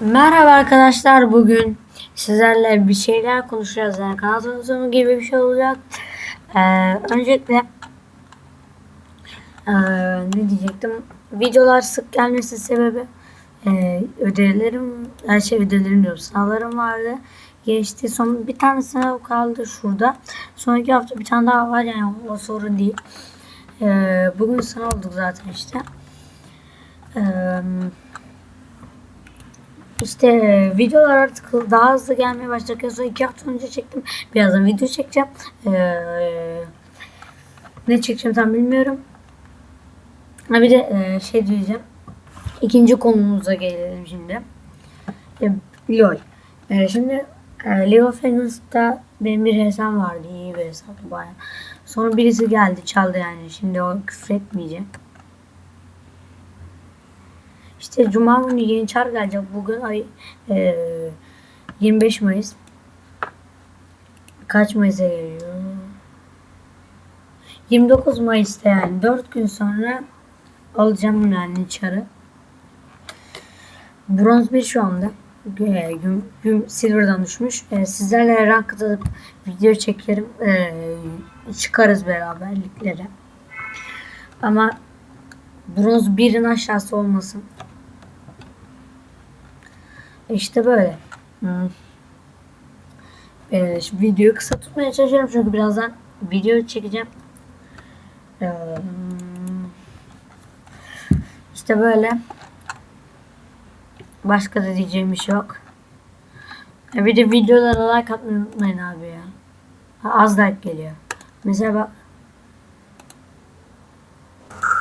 Merhaba arkadaşlar bugün sizlerle bir şeyler konuşacağız yani kanal tanıtımı gibi bir şey olacak. Ee, öncelikle ee, ne diyecektim videolar sık gelmesi sebebi ee, ödevlerim her şey ödevlerim diyorum sınavlarım vardı geçti son bir tane sınav kaldı şurada sonraki hafta bir tane daha var yani o sorun değil. Ee, bugün sınav olduk zaten işte. Eee işte videolar artık daha hızlı gelmeye başladı. En son iki hafta önce çektim. Birazdan video çekeceğim. Ee, ne çekeceğim tam bilmiyorum. Ha bir de e, şey diyeceğim. İkinci konumuza gelelim şimdi. E, LOL. E, şimdi e, League of Legends'ta benim bir hesabım vardı. iyi bir hesaptı bayağı. Sonra birisi geldi çaldı yani. Şimdi o küfür etmeyeceğim. İşte Cuma günü yeni çar gelecek. Bugün ay e, 25 Mayıs. Kaç Mayıs'a geliyor? 29 Mayıs'ta yani 4 gün sonra alacağım yani çarı. Bronz 1 şu anda. E, Gün, gün Silver'dan düşmüş. E, sizlerle rank atıp video çekerim. E, çıkarız beraberliklere. Ama bronz 1'in aşağısı olmasın. İşte böyle. Hmm. Ee, şimdi videoyu kısa tutmaya çalışıyorum çünkü birazdan video çekeceğim. Ee, işte böyle. Başka da diyeceğim bir şey yok. Ha, Bir de videolara like atmayı unutmayın abi ya. Az like geliyor. Mesela bak.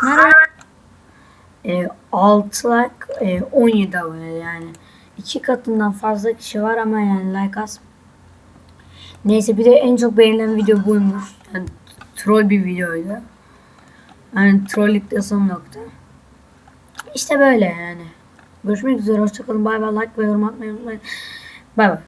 Merhaba. E, 6 like e, 17 abone yani. İki katından fazla kişi var ama yani like az. Neyse bir de en çok beğenilen video buymuş. Yani troll bir videoydu. Yani trollükte son nokta. İşte böyle yani. Görüşmek üzere. Hoşçakalın. Bay bay. Like ve yorum atmayı unutmayın. Bay bay.